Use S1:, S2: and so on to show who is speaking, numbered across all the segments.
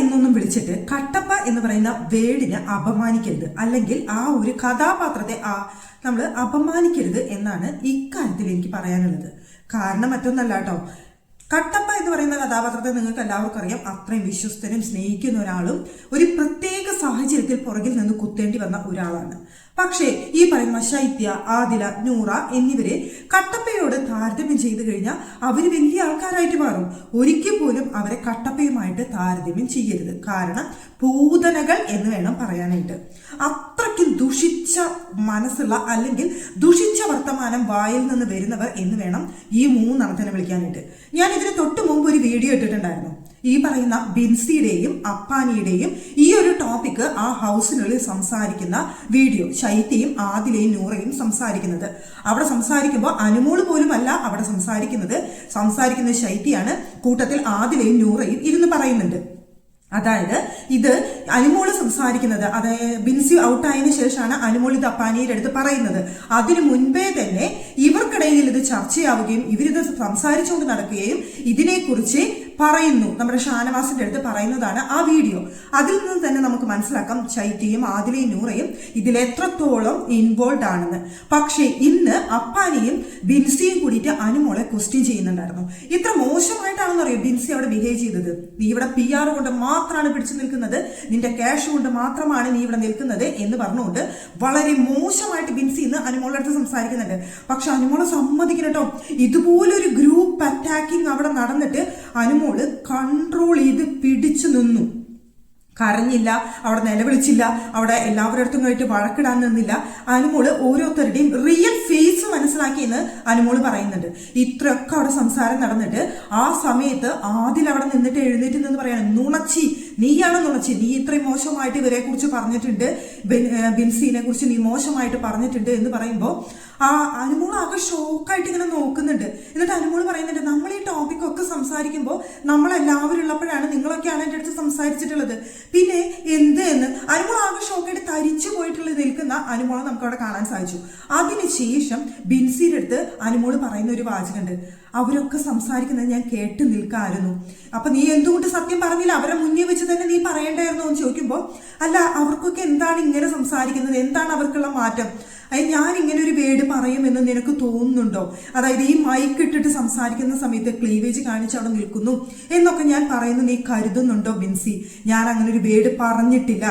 S1: എന്നൊന്നും വിളിച്ചിട്ട് കട്ടപ്പ എന്ന് പറയുന്ന വേടിനെ അപമാനിക്കരുത്. അല്ലെങ്കിൽ ആ ഒരു കഥാപാത്രത്തെ ആ നമ്മൾ അപമാനിക്കരുത് എന്നാണ് ഇക്കാര്യത്തിൽ എനിക്ക് പറയാനുള്ളത്. കാരണം മറ്റൊന്നല്ല കേട്ടോ. കട്ടപ്പ എന്ന് പറയുന്ന കഥാപാത്രത്തെ നിങ്ങൾക്ക് എല്ലാവർക്കും അറിയാം. അത്രയും വിശ്വസ്തനും സ്നേഹിക്കുന്ന ഒരാളും ഒരു പ്രത്യേക സാഹചര്യത്തിൽ പുറകിൽ നിന്ന് കുത്തേണ്ടി വന്ന ഒരാളാണ്. പക്ഷേ ഈ പറയുന്ന ശൈത്യ ആദില നൂറ എന്നിവരെ കട്ടപ്പയോട് താരതമ്യം ചെയ്തു കഴിഞ്ഞാൽ അവർ വലിയ ആൾക്കാരായിട്ട് മാറും. ഒരിക്കൽ പോലും അവരെ കട്ടപ്പയുമായിട്ട് താരതമ്യം ചെയ്യരുത്. കാരണം പൂതനകൾ എന്ന് വേണം പറയാനായിട്ട്. അത്രയ്ക്കും ദുഷിച്ച മനസ്സുള്ള അല്ലെങ്കിൽ ദുഷിച്ച വർത്തമാനം വായിൽ നിന്ന് വരുന്നവർ എന്ന് വേണം ഈ മൂന്നെണ്ണത്തിനെ വിളിക്കാനായിട്ട്. ഞാൻ ഇതിന് തൊട്ട് മുമ്പ് ഒരു വീഡിയോ ഇട്ടിട്ടുണ്ടായിരുന്നു. ഈ പറയുന്ന ബിൻസിയുടെയും അപ്പാനിയുടെയും ഈ ഒരു ടോപ്പിക്ക് ആ ഹൗസിനുള്ളിൽ സംസാരിക്കുന്ന വീഡിയോ ശൈത്യയും ആദിലയും നൂറയും സംസാരിക്കുന്നത്. അവിടെ സംസാരിക്കുമ്പോൾ അനുമോൾ പോലും അല്ല അവിടെ സംസാരിക്കുന്നത്. സംസാരിക്കുന്ന ശൈത്യയാണ് കൂട്ടത്തിൽ ആദിലയും നൂറയും ഇരുന്ന് പറയുന്നുണ്ട്. അതായത് ഇത് അനുമോൾ സംസാരിക്കുന്നത് അതായത് ബിൻസി ഔട്ടായതിനു ശേഷമാണ് അനുമോൾ ഇത് അപ്പാനിയുടെ അടുത്ത് പറയുന്നത്. അതിനു മുൻപേ തന്നെ ഇവർക്കിടയിൽ ഇത് ചർച്ചയാവുകയും ഇവരിത് സംസാരിച്ചുകൊണ്ട് നടക്കുകയും ഇതിനെക്കുറിച്ച് പറയുന്നു. നമ്മുടെ ഷാനവാസിന്റെ അടുത്ത് പറയുന്നതാണ് ആ വീഡിയോ. അതിൽ നിന്ന് തന്നെ നമുക്ക് മനസ്സിലാക്കാം ചൈത്യയും ആദിലയും നൂറയും ഇതിൽ എത്രത്തോളം ഇൻവോൾവ് ആണെന്ന്. പക്ഷേ ഇന്ന് അപ്പാനിയും ബിൻസിയും കൂടിയിട്ട് അനുമോളെ ക്വസ്റ്റ്യൻ ചെയ്യുന്നുണ്ടായിരുന്നു. ഇത്ര മോശമായിട്ടാണെന്ന് അറിയോ ബിൻസി അവിടെ ബിഹേവ് ചെയ്തത്? നീ ഇവിടെ പി ആർ കൊണ്ട് മാത്രമാണ് പിടിച്ചു നിൽക്കുന്നത്. നിന്റെ ക്യാഷ് കൊണ്ട് മാത്രമാണ് നീ ഇവിടെ നിൽക്കുന്നത് എന്ന് പറഞ്ഞുകൊണ്ട് വളരെ മോശമായിട്ട് ബിൻസി ഇന്ന് അനുമോളുടെ അടുത്ത് സംസാരിക്കുന്നുണ്ട്. പക്ഷെ അനുമോളെ സമ്മതിക്കണം കേട്ടോ. ഇതുപോലൊരു ഗ്രൂപ്പ് അറ്റാക്കിംഗ് അവിടെ നടന്നിട്ട് അനുമോൾ കൺട്രോൾ ചെയ്ത് പിടിച്ചു നിന്നു. കരഞ്ഞില്ല അവിടെ നിലവിളിച്ചില്ല അവിടെ എല്ലാവരുടെ അടുത്തും കഴിഞ്ഞിട്ട് വഴക്കിടാൻ നിന്നില്ല. അനുമോൾ ഓരോരുത്തരുടെയും റിയൽ ഫേസ് മനസ്സിലാക്കിയെന്ന് അനുമോൾ പറയുന്നുണ്ട്. ഇത്രയൊക്കെ അവിടെ സംസാരം നടന്നിട്ട് ആ സമയത്ത് ആദ്യം അവിടെ നിന്നിട്ട് എഴുന്നേറ്റ് നിന്ന് പറയാണ് നുണച്ചി നീയാണ് നുണച്ചി നീ ഇത്രയും മോശമായിട്ട് ഇവരെ കുറിച്ച് പറഞ്ഞിട്ടുണ്ട്. ബിൻ- ബിൻസിനെ കുറിച്ച് നീ മോശമായിട്ട് പറഞ്ഞിട്ടുണ്ട് എന്ന് പറയുമ്പോൾ ആ അനുമോൾ ആകെ ഷോക്കായിട്ട് ഇങ്ങനെ നോക്കുന്നുണ്ട്. എന്നിട്ട് അനുമോൾ പറയുന്നുണ്ട് നമ്മൾ ഈ ടോപ്പിക് ഒക്കെ സംസാരിക്കുമ്പോൾ നമ്മളെല്ലാവരും ഉള്ളപ്പോഴാണ് നിങ്ങളൊക്കെയാണ് എന്റെ അടുത്ത് സംസാരിച്ചിട്ടുള്ളത്. പിന്നെ എന്ത് എന്ന്? അനുമോൾ ഷോക്കായിട്ട് തരിച്ചു പോയിട്ടുള്ള നിൽക്കുന്ന അനുമോളെ നമുക്ക് അവിടെ കാണാൻ സാധിച്ചു. അതിനുശേഷം ബിൻസിയുടെ അടുത്ത് അനുമോൾ പറയുന്ന ഒരു വാചകമുണ്ട്. അവരൊക്കെ സംസാരിക്കുന്നത് ഞാൻ കേട്ട് നിൽക്കായിരുന്നു. അപ്പൊ നീ എന്തുകൊണ്ട് സത്യം പറഞ്ഞില്ല? അവരെ മുന്നേ വെച്ച് തന്നെ നീ പറയണ്ടായിരുന്നു എന്ന് ചോദിക്കുമ്പോൾ അല്ല അവർക്കൊക്കെ എന്താണ് ഇങ്ങനെ സംസാരിക്കുന്നത്? എന്താണ് അവർക്കുള്ള മാറ്റം? ഞാൻ ഇങ്ങനെ ഒരു വേട് പറയുമെന്ന് നിനക്ക് തോന്നുന്നുണ്ടോ? അതായത് ഈ മൈക്ക് ഇട്ടിട്ട് സംസാരിക്കുന്ന സമയത്ത് ക്ലീവേജ് കാണിച്ച് അവിടെ നിൽക്കുന്നു എന്നൊക്കെ ഞാൻ പറയുന്നു നീ കരുതുന്നുണ്ടോ ബിൻസി? ഞാൻ അങ്ങനെ ഒരു വേട് പറഞ്ഞിട്ടില്ല.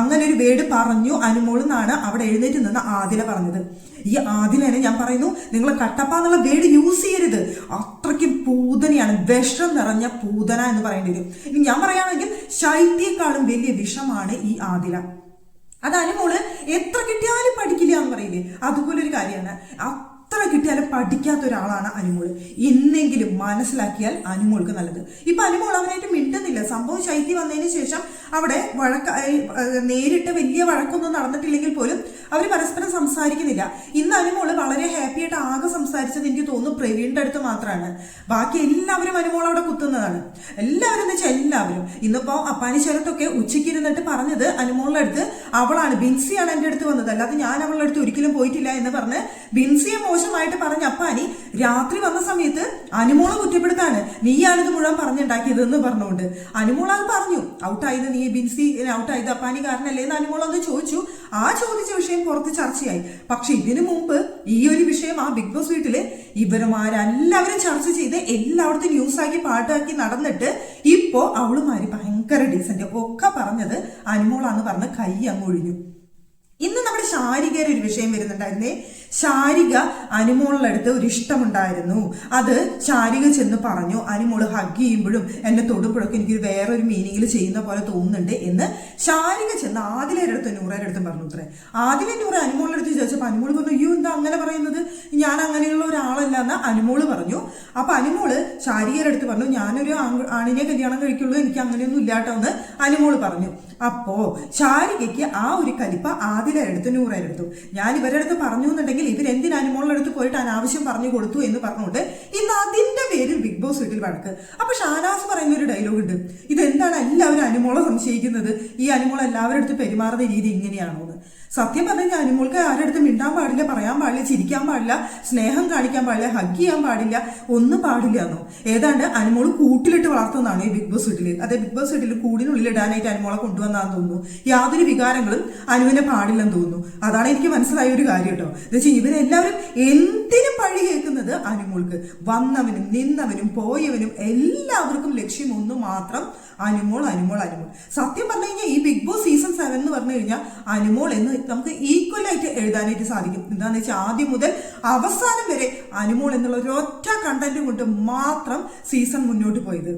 S1: അങ്ങനെ ഒരു വേട് പറഞ്ഞു അനുമോളെന്നാണ് അവിടെ എഴുന്നേറ്റ് നിന്ന് ആദില പറഞ്ഞത്. ഈ ആദിലനെ ഞാൻ പറയുന്നു നിങ്ങൾ കട്ടപ്പ എന്നുള്ള വേട് യൂസ് ചെയ്യരുത്. അത്രയ്ക്കും പൂതനയാണ് വിഷം നിറഞ്ഞ പൂതന എന്ന് പറയേണ്ടി വരും. ഇനി ഞാൻ പറയുകയാണെങ്കിൽ ശൈത്യേക്കാളും വലിയ വിഷമാണ് ഈ ആദില. അത് മോൾ എത്ര കിട്ടിയാലും പഠിക്കില്ല എന്ന് പറയില്ലേ? അതുപോലെ ഒരു കാര്യമാണ്. അത്ര കിട്ടിയാലും പഠിക്കാത്ത ഒരാളാണ് അനുമോൾ. എന്നെങ്കിലും മനസ്സിലാക്കിയാൽ അനുമോൾക്ക് നല്ലത്. ഇപ്പൊ അനുമോൾ അവനായിട്ട് മിണ്ടുന്നില്ല. സംഭവം ശൈത്യ വന്നതിന് ശേഷം അവിടെ വഴക്ക നേരിട്ട് വലിയ വഴക്കൊന്നും നടന്നിട്ടില്ലെങ്കിൽ പോലും അവർ പരസ്പരം സംസാരിക്കുന്നില്ല. ഇന്ന് അനുമോൾ വളരെ ഹാപ്പി ആയിട്ട് ആകെ സംസാരിച്ചത് എനിക്ക് തോന്നുന്നു പ്രവീണിന്റെ അടുത്ത് മാത്രമാണ് ബാക്കി എല്ലാവരും അനുമോൾ അവിടെ കുത്തുന്നതാണ്. എല്ലാവരും എന്ന് വെച്ചാൽ എല്ലാവരും. ഇന്നിപ്പോ അപ്പാനി ശരത്തൊക്കെ ഉച്ചയ്ക്ക് ഇരുന്നിട്ട് പറഞ്ഞത് അനുമോളുടെ അടുത്ത് അവളാണ്. ബിൻസിയാണ് എന്റെ അടുത്ത് വന്നത്. അല്ലാതെ ഞാൻ അവളുടെ അടുത്ത് ഒരിക്കലും പോയിട്ടില്ല എന്ന് പറഞ്ഞ് ബിൻസിയെ മോശമായിട്ട് പറഞ്ഞ അപ്പാനി രാത്രി വന്ന സമയത്ത് അനുമോളെ കുറ്റപ്പെടുത്താണ്. നീയാണ് ഇത് മുഴുവൻ പറഞ്ഞുണ്ടാക്കിയത് എന്ന് പറഞ്ഞുകൊണ്ട്. അനുമോൾ അത് പറഞ്ഞു. ഔട്ടായത് നീ ബിൻസി ഔട്ടായത് അപ്പാനി കാരണല്ലേ എന്ന് അനുമോൾ അത് ചോദിച്ചു. ആ ചോദിച്ച വിഷയം പുറത്ത് ചർച്ചയായി. പക്ഷെ ഇതിനു മുമ്പ് ഈ ഒരു വിഷയം ആ ബിഗ് ബോസ് വീട്ടിൽ ഇവരുമാരെല്ലാവരും ചർച്ച ചെയ്ത് എല്ലായിടത്തും ന്യൂസാക്കി പാട്ടാക്കി നടന്നിട്ട് ഇപ്പോ അവളുമാര് ഭയങ്കര ഡീസന്റ് ഒക്കെ പറഞ്ഞത് അനുമോളാന്ന് പറഞ്ഞ് കൈ അങ്ങ് ഒഴിഞ്ഞു. ഇന്ന് നമ്മുടെ ശാരികയുടെ ഒരു വിഷയം വരുന്നുണ്ടായിരുന്നേ. ശാരിക അനുമോളിനടുത്ത് ഒരു ഇഷ്ടമുണ്ടായിരുന്നു അത് ശാരിക ചെന്ന് പറഞ്ഞു അനുമോൾ ഹഗ് ചെയ്യുമ്പോഴും എന്നെ തൊടുമ്പോഴൊക്കെ എനിക്ക് വേറൊരു മീനിങ്ങിൽ ചെയ്യുന്ന പോലെ തോന്നുന്നുണ്ട് എന്ന് ശാരിക ചെന്ന് ആദിലയുടെ അടുത്ത് നൂറയുടെ അടുത്തും പറഞ്ഞു അത്രേ. ആദിലെ നൂറ് അനുമോളുടെ അടുത്ത് ചോദിച്ചപ്പോൾ അനുമോൾ പറഞ്ഞു അയ്യോ എന്താ അങ്ങനെ പറയുന്നത്? ഞാൻ അങ്ങനെയുള്ള ഒരാളല്ല എന്ന് അനുമോൾ പറഞ്ഞു. അപ്പൊ അനുമോൾ ശാരികയുടെ അടുത്ത് പറഞ്ഞു ഞാനൊരു ആണിനെ കല്യാണം കഴിക്കുള്ളൂ എനിക്ക് അങ്ങനെയൊന്നും ഇല്ലാട്ടോ എന്ന് അനുമോൾ പറഞ്ഞു. അപ്പോ ശാരികയ്ക്ക് ആ ഒരു കലിപ്പ ആദിലെ എടുത്തു നൂറയുടെ അടുത്തു ഞാൻ ഇവരുടെ അടുത്ത് പറഞ്ഞു എന്നുണ്ടെങ്കിൽ ഇവരെന്തിന് അടുത്ത് പോയിട്ട് അനാവശ്യം പറഞ്ഞു കൊടുത്തു എന്ന് പറഞ്ഞുകൊണ്ട് ഇന്ന് അതിന്റെ പേരിൽ ബിഗ് ബോസ് വീട്ടിൽ വഴക്ക്. അപ്പൊ ഷാനാസ് പറയുന്ന ഒരു ഡയലോഗ് ഉണ്ട്. ഇതെന്താണ് എല്ലാവരും അനുമോളെ സംശയിക്കുന്നത്? ഈ അനുമോൾ എല്ലാവരുടെ അടുത്ത് പെരുമാറുന്ന രീതി ഇങ്ങനെയാണോ എന്ന് സത്യം പറഞ്ഞാൽ അനുമോൾക്ക് ആരുടെ അടുത്ത് മിണ്ടാൻ പാടില്ല പറയാൻ പാടില്ല ചിരിക്കാൻ പാടില്ല സ്നേഹം കാണിക്കാൻ പാടില്ല ഹഗ് ചെയ്യാൻ പാടില്ല ഒന്നും പാടില്ല എന്നോ. ഏതാണ്ട് അനുമോൾ കൂട്ടിലിട്ട് വളർത്തുന്നതാണ് ഈ ബിഗ് ബോസ് വീട്ടിൽ അതെ ബിഗ് ബോസ് വീട്ടിൽ കൂടിനുള്ളിൽ ഇടാനായിട്ട് അനുമോളെ കൊണ്ടുവന്നാന്ന് തോന്നുന്നു. യാതൊരു വികാരങ്ങളും അനുവിനെ പാടില്ലെന്ന് തോന്നുന്നു. അതാണ് എനിക്ക് മനസ്സിലായ ഒരു കാര്യം കേട്ടോ. എന്ന് വെച്ചാൽ ഇവരെല്ലാവരും എന്തിനും പഴി കേൾക്കുന്നത് അനുമോൾക്ക്. വന്നവനും നിന്നവനും പോയവനും എല്ലാവർക്കും ലക്ഷ്യം ഒന്ന് മാത്രം അനുമോൾ അനുമോൾ അനുമോൾ. സത്യം പറഞ്ഞു കഴിഞ്ഞാൽ ഈ ബിഗ് ബോസ് സീസൺ സെവൻ എന്ന് പറഞ്ഞു കഴിഞ്ഞാൽ അനുമോൾ എന്ന് നമുക്ക് ഈക്വലായിട്ട് എഴുതാനായിട്ട് സാധിക്കും. എന്താണെന്ന് വെച്ചാൽ ആദ്യം മുതൽ അവസാനം വരെ അനുമോൾ എന്നുള്ള ഒരു ഒറ്റ കണ്ടന്റ് കൊണ്ട് മാത്രം സീസൺ മുന്നോട്ട് പോയത്.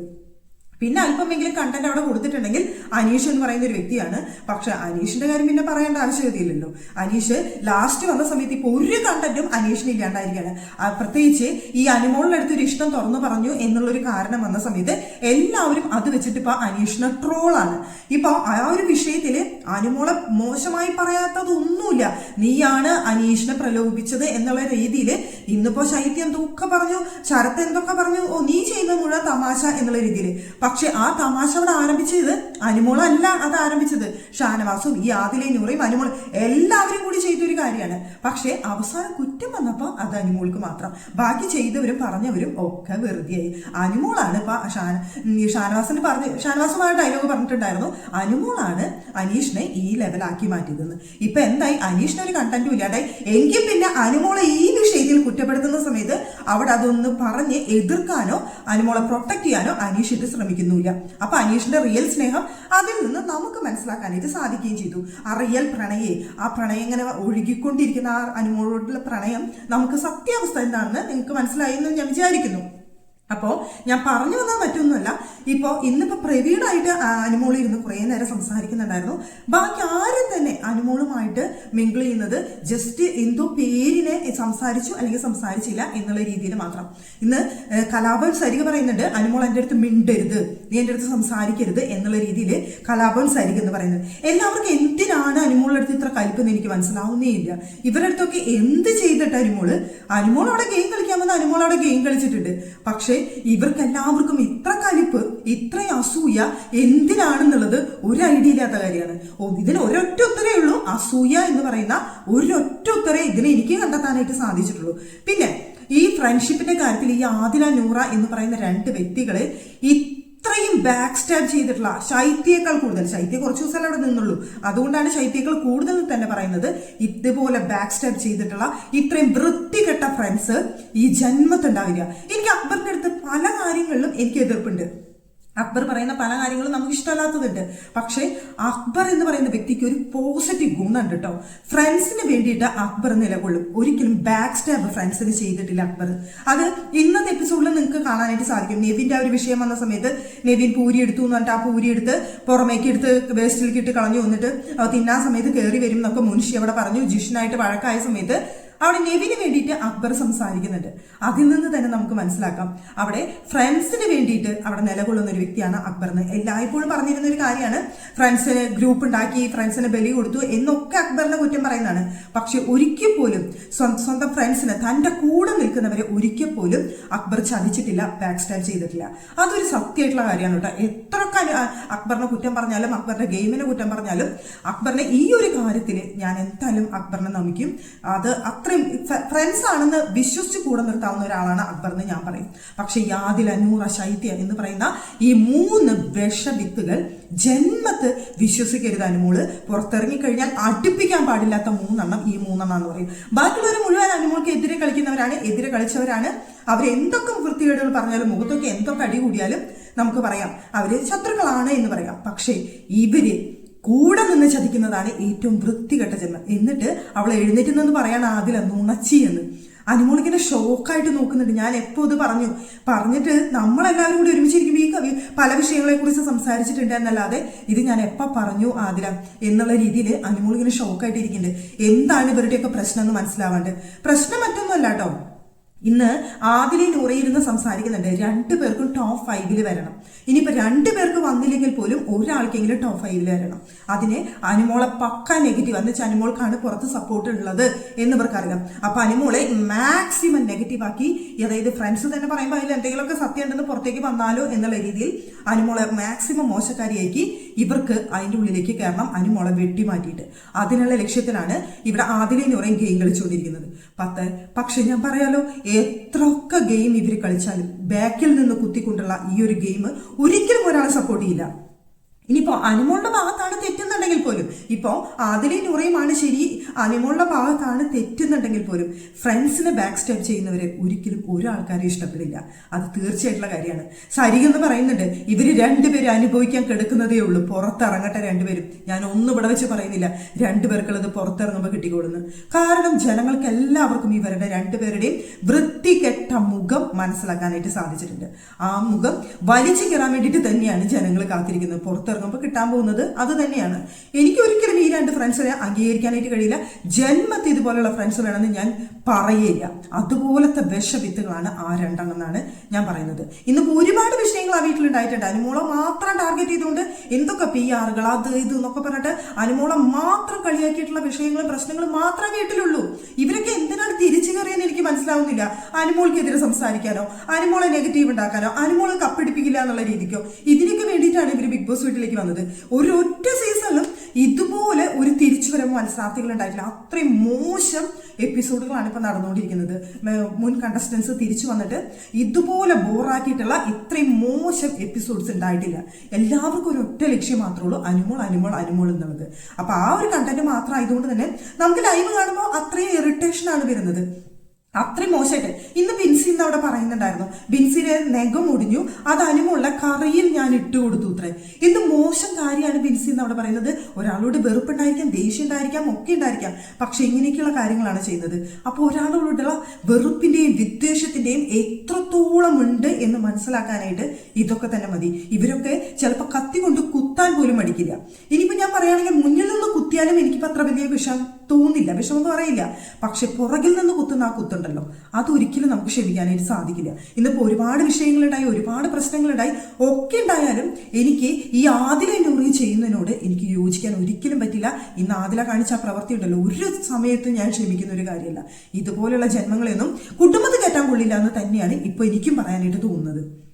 S1: പിന്നെ അല്പമെങ്കിലും കണ്ടന്റ് അവിടെ കൊടുത്തിട്ടുണ്ടെങ്കിൽ അനീഷ് എന്ന് പറയുന്ന ഒരു വ്യക്തിയാണ്. പക്ഷെ അനീഷിന്റെ കാര്യം പിന്നെ പറയേണ്ട ആവശ്യകതയില്ലല്ലോ. അനീഷ് ലാസ്റ്റ് വന്ന സമയത്ത് ഇപ്പൊ ഒരു കണ്ടന്റും അനീഷിന് ഇല്ലാണ്ടായിരിക്കുകയാണ്. പ്രത്യേകിച്ച് ഈ അനുമോളിന്റെ അടുത്ത് ഒരു ഇഷ്ടം തുറന്നു പറഞ്ഞു എന്നുള്ള ഒരു കാരണം വന്ന സമയത്ത് എല്ലാവരും അത് വെച്ചിട്ട് ഇപ്പൊ അനീഷിനെ ട്രോളാണ് ഇപ്പൊ ആ ഒരു വിഷയത്തിൽ അനുമോളെ മോശമായി പറയാത്തതൊന്നുമില്ല. നീയാണ് അനീഷിനെ പ്രലോഭിപ്പിച്ചത് എന്നുള്ള രീതിയിൽ ഇന്നിപ്പോ ശൈത്യം എന്തൊക്കെ പറഞ്ഞു? ശരത്ത് എന്തൊക്കെ പറഞ്ഞു? ഓ നീ ചെയ്യുന്ന മുഴുവൻ തമാശ എന്നുള്ള രീതിയിൽ പക്ഷെ ആ തമാശ അവിടെ ആരംഭിച്ചത് അനുമോളല്ല അത് ആരംഭിച്ചത്. ഷാനവാസും ഈ ആദിലെ നൂറയും അനുമോൾ എല്ലാവരും കൂടി ചെയ്തൊരു കാര്യമാണ്. പക്ഷെ അവസാനം കുറ്റം വന്നപ്പോൾ അത് അനുമോൾക്ക് മാത്രം. ബാക്കി ചെയ്തവരും പറഞ്ഞവരും ഒക്കെ വെറുതെയായി. അനുമോളാണ് ഇപ്പൊ ഷാന ഷാനവാസിന് പറഞ്ഞ് ഷാനവാസുമായ ഡയലോഗ് പറഞ്ഞിട്ടുണ്ടായിരുന്നു. അനുമോളാണ് അനീഷിനെ ഈ ലെവലാക്കി മാറ്റിയതെന്ന്. ഇപ്പൊ എന്തായി? അനീഷിന് ഒരു കണ്ടന്റും ഇല്ലാണ്ടായി എങ്കിൽ പിന്നെ അനുമോളെ ഈ വിഷയത്തിൽ കുറ്റപ്പെടുത്തുന്ന സമയത്ത് അവിടെ അതൊന്ന് പറഞ്ഞ് എതിർക്കാനോ അനുമോളെ പ്രൊട്ടക്ട് ചെയ്യാനോ അനീഷ് ഇത് ശ്രമിക്കുന്നില്ല അപ്പൊ അനീഷിന്റെ റിയൽ സ്നേഹം അതിൽ നിന്ന് നമുക്ക് മനസ്സിലാക്കാനായിട്ട് സാധിക്കുകയും ചെയ്തു. ആ റിയൽ പ്രണയെ ആ പ്രണയം ഇങ്ങനെ ഒഴുകിക്കൊണ്ടിരിക്കുന്ന ആ അനുമോളോടുള്ള പ്രണയം നമുക്ക് സത്യാവസ്ഥ എന്താണെന്ന് നിങ്ങൾക്ക് മനസ്സിലായി എന്ന് ഞാൻ വിചാരിക്കുന്നു. അപ്പോൾ ഞാൻ പറഞ്ഞു വന്നാൽ മറ്റൊന്നുമല്ല. ഇപ്പോൾ ഇന്നിപ്പോൾ പ്രവീണായിട്ട് അനുമോൾ ഇരുന്ന് കുറേ നേരം സംസാരിക്കുന്നുണ്ടായിരുന്നു. ബാക്കി ആരും തന്നെ അനുമോളുമായിട്ട് മിങ്കിൾ ചെയ്യുന്നത് ജസ്റ്റ് എന്തോ പേരിനെ സംസാരിച്ചു അല്ലെങ്കിൽ സംസാരിച്ചില്ല എന്നുള്ള രീതിയിൽ മാത്രം. ഇന്ന് കലാഭവൻ സരിക പറയുന്നുണ്ട് അനുമോൾ എന്റെ അടുത്ത് മിണ്ടരുത് നീ എന്റെ അടുത്ത് സംസാരിക്കരുത് എന്നുള്ള രീതിയിൽ കലാഭവൻ സരിക എന്ന് പറയുന്നത്. എല്ലാവർക്കും എന്തിനാണ് അനുമോളുടെ അടുത്ത് ഇത്ര കലിപ്പെന്ന് എനിക്ക് മനസ്സിലാവുന്നേ ഇല്ല. ഇവരുടെ അടുത്തൊക്കെ എന്ത് ചെയ്തിട്ട് അനുമോൾ? അനുമോൾ അവിടെ ഗെയിം കളിക്കാൻ വന്ന അനുമോൾ അവിടെ ഗെയിം കളിച്ചിട്ടുണ്ട്. പക്ഷേ ഇവർക്ക് എല്ലാവർക്കും ഇത്ര കലിപ്പ് ഇത്ര അസൂയ എന്തിനാണെന്നുള്ളത് ഒരു ഐഡിയ ഇല്ലാത്ത കാര്യമാണ്. ഇതിന് ഒരൊറ്റ ഉത്തരേ ഉള്ളൂ. അസൂയ എന്ന് പറയുന്ന ഒരൊറ്റ ഉത്തരേ ഇതിന് എനിക്ക് കണ്ടെത്താനായിട്ട് സാധിച്ചിട്ടുള്ളൂ. പിന്നെ ഈ ഫ്രണ്ട്ഷിപ്പിന്റെ കാര്യത്തിൽ ഈ ആദില നൂറ എന്ന് പറയുന്ന രണ്ട് വ്യക്തികളെ ഇത്രയും ബാക്ക് സ്റ്റാബ് ചെയ്തിട്ടുള്ള ശൈത്യേക്കാൾ കൂടുതൽ ശൈത്യ കുറച്ച് ദിവസം അവിടെ നിന്നുള്ളൂ. അതുകൊണ്ടാണ് ശൈത്യേക്കാൾ കൂടുതൽ തന്നെ പറയുന്നത് ഇതുപോലെ ബാക്ക് സ്റ്റാബ് ചെയ്തിട്ടുള്ള ഇത്രയും വൃത്തികെട്ട ഫ്രണ്ട്സ് ഈ ജന്മത്തുണ്ടാവില്ല. എനിക്ക് അക്ബറിന്റെ അടുത്ത് പല കാര്യങ്ങളിലും എനിക്ക് എതിർപ്പുണ്ട്. അക്ബർ പറയുന്ന പല കാര്യങ്ങളും നമുക്ക് ഇഷ്ടമല്ലാത്തതുണ്ട്. പക്ഷേ അക്ബർ എന്ന് പറയുന്ന വ്യക്തിക്ക് ഒരു പോസിറ്റീവ് ഗുണമുണ്ട് കേട്ടോ ഫ്രണ്ട്സിന് വേണ്ടിയിട്ട് അക്ബർ നിലകൊള്ളും. ഒരിക്കലും ബാക്ക് സ്റ്റാബ് ഫ്രണ്ട്സിന് ചെയ്തിട്ടില്ല അക്ബർ. അത് ഇന്നത്തെ എപ്പിസോഡിൽ നിങ്ങൾക്ക് കാണാനായിട്ട് സാധിക്കും. നെവിന്റെ ആ ഒരു വിഷയം വന്ന സമയത്ത് നെവിൻ പൂരി എടുത്തു എന്ന് പറഞ്ഞിട്ട് ആ പൂരി എടുത്ത് പുറമേക്ക് എടുത്ത് വേസ്റ്റിലേക്ക് ഇട്ട് കളഞ്ഞു വന്നിട്ട് തിന്നാൻ സമയത്ത് കയറി വരും എന്നൊക്കെ മുൻഷി അവിടെ പറഞ്ഞു. ജിഷനായിട്ട് വഴക്കായ സമയത്ത് അവിടെ നെവിന് വേണ്ടിയിട്ട് അക്ബർ സംസാരിക്കുന്നുണ്ട്. അതിൽ നിന്ന് തന്നെ നമുക്ക് മനസ്സിലാക്കാം. അവിടെ ഫ്രണ്ട്സിന് വേണ്ടിയിട്ട് അവിടെ നിലകൊള്ളുന്ന ഒരു വ്യക്തിയാണ് അക്ബർ എന്ന് എല്ലായ്പ്പോഴും പറഞ്ഞിരുന്ന ഒരു കാര്യമാണ്. ഫ്രണ്ട്സിന് ഗ്രൂപ്പ് ഉണ്ടാക്കി ഫ്രണ്ട്സിന് ബലി കൊടുത്തു എന്നൊക്കെ അക്ബറിനെ കുറ്റം പറയുന്നതാണ്. പക്ഷെ ഒരിക്കൽ പോലും സ്വ- സ്വന്തം ഫ്രണ്ട്സിന് തന്റെ കൂടെ നിൽക്കുന്നവരെ ഒരിക്കൽ പോലും അക്ബർ ചതിച്ചിട്ടില്ല ബാക്ക് സ്റ്റാബ് ചെയ്തിട്ടില്ല. അതൊരു സത്യമായിട്ടുള്ള കാര്യമാണ് കേട്ടോ. എത്ര അക്ബറിനെ കുറ്റം പറഞ്ഞാലും അക്ബറിന്റെ ഗെയിമിനെ കുറ്റം പറഞ്ഞാലും അക്ബറിനെ ഈ ഒരു കാര്യത്തിൽ ഞാൻ എന്തായാലും അക്ബറിനെ നമിക്കും. അത് അത്രയും ഫ്രണ്ട്സ് ആണെന്ന് വിശ്വസിച്ച് കൂടെ നിർത്താവുന്ന ഒരാളാണ് അക്ബർ എന്ന് ഞാൻ പറയും. പക്ഷെ യാതിൽ അനൂറ ശൈത്യ എന്ന് പറയുന്ന ഈ മൂന്ന് വിഷവിത്തുകൾ ജന്മത്ത് വിശ്വസിക്കരുത് അനുമോൾ പുറത്തിറങ്ങി കഴിഞ്ഞാൽ അടുപ്പിക്കാൻ പാടില്ലാത്ത മൂന്നെണ്ണം ഈ മൂന്നെണ്ണം എന്ന് പറയും. ബാക്കിയുള്ളവർ മുഴുവൻ അനുമോൾക്ക് എതിരെ കളിക്കുന്നവരാണ് എതിരെ കളിച്ചവരാണ്. അവരെന്തൊക്കെ വൃത്തികേടുകൾ പറഞ്ഞാലും മുഖത്തൊക്കെ എന്തൊക്കെ അടി കൂടിയാലും നമുക്ക് പറയാം. അവർ ശത്രുക്കളാണ് എന്ന് പറയാം. പക്ഷേ ഇവർ കൂടെ നിന്ന് ചതിക്കുന്നതാണ് ഏറ്റവും വൃത്തികെട്ട ജന്മം. എന്നിട്ട് അവൾ എഴുന്നേറ്റ് നിന്ന് പറയാണ് ആദില നുണച്ചി എന്ന്. അനുമോളിങ്ങനെ ഷോക്കായിട്ട് നോക്കുന്നുണ്ട്. ഞാൻ എപ്പോ ഇത് പറഞ്ഞു. പറഞ്ഞിട്ട് നമ്മളെല്ലാവരും കൂടി ഒരുമിച്ചിരിക്കുമ്പോൾ ഈ കവി പല വിഷയങ്ങളെ കുറിച്ച് സംസാരിച്ചിട്ടുണ്ട് എന്നല്ലാതെ ഇത് ഞാൻ എപ്പ പറഞ്ഞു ആദില എന്നുള്ള രീതിയിൽ അനുമോളിങ്ങനെ ഷോക്കായിട്ട് ഇരിക്കുന്നുണ്ട് എന്താണ് ഇവരുടെയൊക്കെ പ്രശ്നം എന്ന് മനസ്സിലാവാണ്ട്. പ്രശ്നം മറ്റൊന്നുമല്ല കേട്ടോ. ഇന്ന് ആദിലെ നൂറയിരുന്ന് സംസാരിക്കുന്നുണ്ട്. രണ്ടു പേർക്കും ടോപ്പ് ഫൈവിൽ വരണം. ഇനിയിപ്പോ രണ്ടു പേർക്ക് വന്നില്ലെങ്കിൽ പോലും ഒരാൾക്കെങ്കിലും ടോപ്പ് ഫൈവിൽ വരണം. അതിന് അനുമോളെ പക്ക നെഗറ്റീവ് എന്ന് വെച്ചാൽ അനുമോൾക്കാണ് പുറത്ത് സപ്പോർട്ട് ഉള്ളത് എന്ന് ഇവർക്കറിയാം. അപ്പൊ അനുമോളെ മാക്സിമം നെഗറ്റീവ് ആക്കി അതായത് ഫ്രണ്ട്സ് തന്നെ പറയുമ്പോൾ അതിൽ എന്തെങ്കിലുമൊക്കെ സത്യം ഉണ്ടെന്ന് പുറത്തേക്ക് വന്നാലോ എന്നുള്ള രീതിയിൽ അനുമോളെ മാക്സിമം മോശക്കാരിയാക്കി ഇവർക്ക് അതിന്റെ ഉള്ളിലേക്ക് കയറണം അനുമോളെ വെട്ടി മാറ്റിയിട്ട് അതിനുള്ള ലക്ഷ്യത്തിലാണ് ഇവിടെ ആദിലെ നൂറയും ഗെയിം കളിച്ചുകൊണ്ടിരിക്കുന്നത്. പത്ത്. പക്ഷെ ഞാൻ പറയാലോ എത്രയൊക്കെ ഗെയിം ഇവർ കളിച്ചാലും ബാക്കിൽ നിന്ന് കുത്തിക്കൊണ്ടുള്ള ഈ ഒരു ഗെയിം ഒരിക്കലും ഒരാളെ സപ്പോർട്ട് ചെയ്യില്ല. ഇനിയിപ്പോ അനിമോളുടെ ഭാഗത്താണ് തെറ്റുന്നുണ്ടെങ്കിൽ പോലും. ഇപ്പോ ആദിലെ നൂറയുമാണ് ശരി അനിമോളുടെ ഭാഗത്താണ് തെറ്റുന്നുണ്ടെങ്കിൽ പോലും. ഫ്രണ്ട്സിനെ ബാക്ക് സ്റ്റെപ്പ് ചെയ്യുന്നവരെ ഒരിക്കലും ഒരാൾക്കാരും ഇഷ്ടപ്പെടില്ല. അത് തീർച്ചയായിട്ടുള്ള കാര്യമാണ്. സരിക എന്ന് പറയുന്നുണ്ട് ഇവർ രണ്ടുപേരും അനുഭവിക്കാൻ കെടുക്കുന്നതേ ഉള്ളൂ. പുറത്തിറങ്ങട്ടെ രണ്ടുപേരും. ഞാൻ ഒന്നും ഇവിടെ വെച്ച് പറയുന്നില്ല. രണ്ടുപേർക്കുള്ളത് പുറത്തിറങ്ങുമ്പോൾ കിട്ടിക്കൊള്ളുന്നു കാരണം ജനങ്ങൾക്ക് എല്ലാവർക്കും ഇവരുടെ രണ്ടുപേരുടെയും വൃത്തികെട്ട മുഖം മനസ്സിലാക്കാനായിട്ട് സാധിച്ചിട്ടുണ്ട്. ആ മുഖം വലിച്ചു കയറാൻ വേണ്ടിയിട്ട് തന്നെയാണ് ജനങ്ങൾ കാത്തിരിക്കുന്നത്. പുറത്തിറങ്ങുമ്പോൾ കിട്ടാൻ പോകുന്നത് അത് തന്നെയാണ്. എനിക്ക് ഒരിക്കലും ഈ രണ്ട് ഫ്രണ്ട്സിനെ അംഗീകരിക്കാനായിട്ട് കഴിയില്ല. ജന്മത്തിൽ ഇതുപോലെയുള്ള ഫ്രണ്ട്സ് വേണമെന്ന് ഞാൻ പറയില്ല അതുപോലത്തെ വിഷവിത്തുകളാണ് ആ രണ്ടെണ്ണം എന്നാണ് ഞാൻ പറയുന്നത്. ഇന്ന് ഒരുപാട് വിഷയങ്ങൾ ആ വീട്ടിലുണ്ടായിട്ടുണ്ട്. അനുമോളം മാത്രം ടാർഗറ്റ് ചെയ്തുകൊണ്ട് എന്തൊക്കെ പി ആറുകൾ അത് ഇത് എന്നൊക്കെ പറഞ്ഞിട്ട് അനുമോളം മാത്രം കളിയാക്കിയിട്ടുള്ള വിഷയങ്ങളും പ്രശ്നങ്ങളും മാത്രമേ വീട്ടിലുള്ളൂ. ഇവരൊക്കെ എന്തിനാണ് തിരിച്ചു കയറിയെന്ന് എനിക്ക് മനസ്സിലാവുന്നില്ല. അനുമോൾക്കെതിരെ സംസാരിക്കാനോ അനുമോളെ നെഗറ്റീവ് ഉണ്ടാക്കാനോ അനുമോളെ കപ്പിടിപ്പിക്കില്ല എന്നുള്ള രീതിക്കോ. ഇതിനൊക്കെ വേണ്ടിയിട്ടാണ് ഇവർ ബിഗ് ബോസ് വീട്ടിലേക്ക് വന്നത്. ഒരു ഒറ്റ സീസണിലും ഇതുപോലെ ഒരു തിരിച്ചു വരവ് മത്സരാർത്ഥികൾ ഉണ്ടായിട്ടില്ല. അത്രയും മോശം എപ്പിസോഡുകളാണ് ഇപ്പൊ നടന്നുകൊണ്ടിരിക്കുന്നത്. മുൻ കണ്ടസ്റ്റൻസ് തിരിച്ചു വന്നിട്ട് ഇതുപോലെ ബോറാക്കിയിട്ടുള്ള ഇത്രയും മോശം എപ്പിസോഡ്സ് ഉണ്ടായിട്ടില്ല. എല്ലാവർക്കും ഒരു ഒറ്റ ലക്ഷ്യം മാത്രമേ ഉള്ളൂ. അനുമോൾ അനുമോൾ അനുമോൾ എന്നുള്ളത്. അപ്പൊ ആ ഒരു കണ്ടന്റ് മാത്രം ആയതുകൊണ്ട് തന്നെ നമുക്ക് ലൈവ് കാണുമ്പോൾ അത്രയും ഇറിറ്റേഷൻ ആണ് വരുന്നത്. അത്രയും മോശമായിട്ട്. ഇന്ന് ബിൻസി ഇന്ന് അവിടെ പറയുന്നുണ്ടായിരുന്നു ബിൻസിയുടെ നെഗം മുടിഞ്ഞു അത് അനുമുള്ള കറിയിൽ ഞാൻ ഇട്ട് കൊടുത്തു ഇത്രേ. എന്ത് മോശം കാര്യമാണ് ബിൻസി എന്ന് അവിടെ പറയുന്നത്? ഒരാളോട് വെറുപ്പുണ്ടായിരിക്കാം ദേഷ്യം ഉണ്ടായിരിക്കാം ഒക്കെ ഉണ്ടായിരിക്കാം. പക്ഷെ ഇങ്ങനെയൊക്കെയുള്ള കാര്യങ്ങളാണ് ചെയ്യുന്നത്. അപ്പോൾ ഒരാളോടുള്ള വെറുപ്പിന്റെയും വിദ്വേഷത്തിന്റെയും എത്രത്തോളം ഉണ്ട് എന്ന് മനസ്സിലാക്കാനായിട്ട് ഇതൊക്കെ തന്നെ മതി. ഇവരൊക്കെ ചിലപ്പോൾ കത്തി കൊണ്ട് കുത്താൻ പോലും മടിക്കില്ല. ഇനിയിപ്പോ ഞാൻ പറയുകയാണെങ്കിൽ മുന്നിൽ നിന്ന് കുത്തിയാലും എനിക്കിപ്പോ അത്ര വലിയ വിഷം തോന്നില്ല. വിഷമൊന്നും പറയില്ല. പക്ഷെ പുറകിൽ നിന്ന് കുത്തുന്ന ആ കുത്തുണ്ടല്ലോ അതൊരിക്കലും നമുക്ക് ക്ഷമിക്കാനായിട്ട് സാധിക്കില്ല. ഇന്നിപ്പോൾ ഒരുപാട് വിഷയങ്ങളുണ്ടായി ഒരുപാട് പ്രശ്നങ്ങളുണ്ടായി. ഒക്കെ ഉണ്ടായാലും എനിക്ക് ഈ ആദില നൂറി ചെയ്യുന്നതിനോട് എനിക്ക് യോജിക്കാൻ ഒരിക്കലും പറ്റില്ല. ഇന്ന് ആദില കാണിച്ച ആ പ്രവൃത്തി ഉണ്ടല്ലോ. ഒരു സമയത്തും ഞാൻ ക്ഷമിക്കുന്ന ഒരു കാര്യമല്ല. ഇതുപോലുള്ള ജന്മങ്ങളെയൊന്നും കുടുംബത്തിൽ കയറ്റാൻ കൊള്ളില്ല എന്ന് തന്നെയാണ് ഇപ്പോൾ എനിക്കും പറയാനായിട്ട് തോന്നുന്നത്.